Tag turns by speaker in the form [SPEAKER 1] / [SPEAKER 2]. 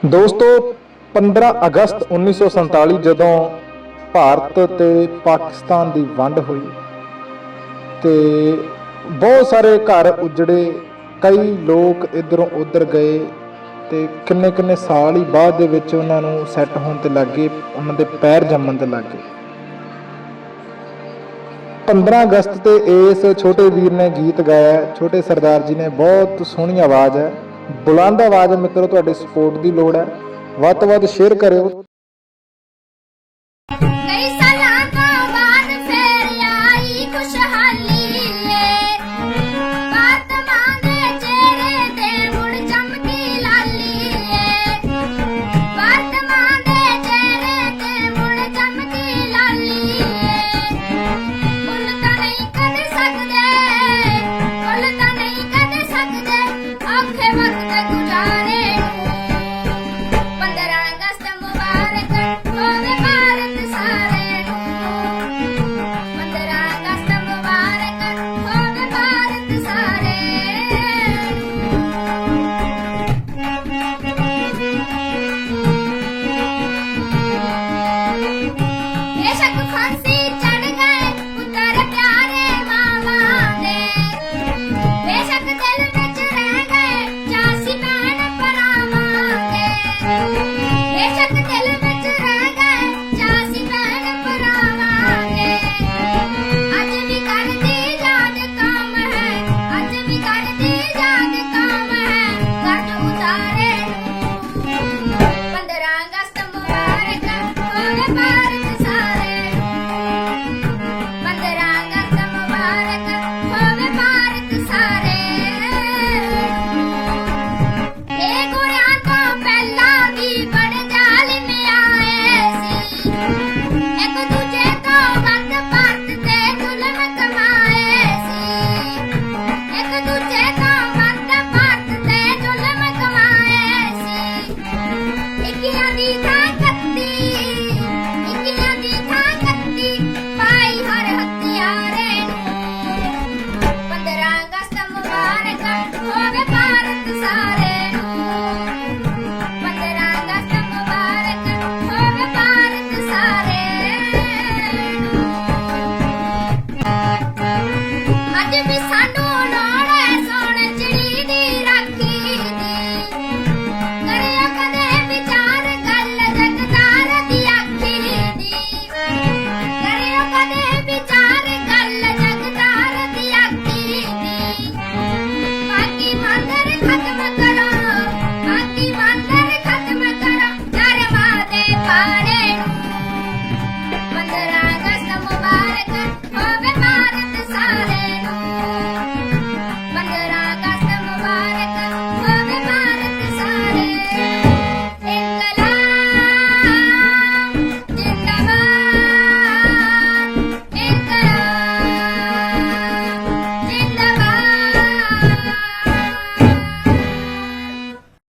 [SPEAKER 1] ਦੋਸਤੋ 15 ਅਗਸਤ 1947 ਜਦੋਂ ਭਾਰਤ ਤੇ ਪਾਕਿਸਤਾਨ ਦੀ ਵੰਡ ਹੋਈ ਤੇ ਬਹੁਤ ਸਾਰੇ ਘਰ ਉਜੜੇ, ਕਈ ਲੋਕ ਇਧਰੋਂ ਉਧਰ ਗਏ ਤੇ ਕਿੰਨੇ ਕਿੰਨੇ ਸਾਲ ਹੀ ਬਾਅਦ ਦੇ ਵਿੱਚ ਉਹਨਾਂ ਨੂੰ ਸੈੱਟ ਹੋਣ ਤੇ ਲੱਗੇ, ਉਹਨਾਂ ਦੇ ਪੈਰ ਜੰਮਣ ਤੇ ਲੱਗੇ। 15 ਅਗਸਤ ਤੇ ਇਸ ਛੋਟੇ ਵੀਰ ਨੇ ਗੀਤ ਗਾਇਆ, ਛੋਟੇ ਸਰਦਾਰ ਜੀ ਨੇ ਬਹੁਤ ਸੋਹਣੀ ਆਵਾਜ਼ ਹੈ। ਬੁਲੰਦ ਆਵਾਜ਼ ਹੈ ਮਿੱਤਰੋ ਤੁਹਾਡੀ ਸਪੋਰਟ ਦੀ ਲੋੜ ਹੈ। ਵੱਧ ਤੋਂ ਵੱਧ ਸ਼ੇਅਰ ਕਰਿਓ। Ich check the television. Thank you.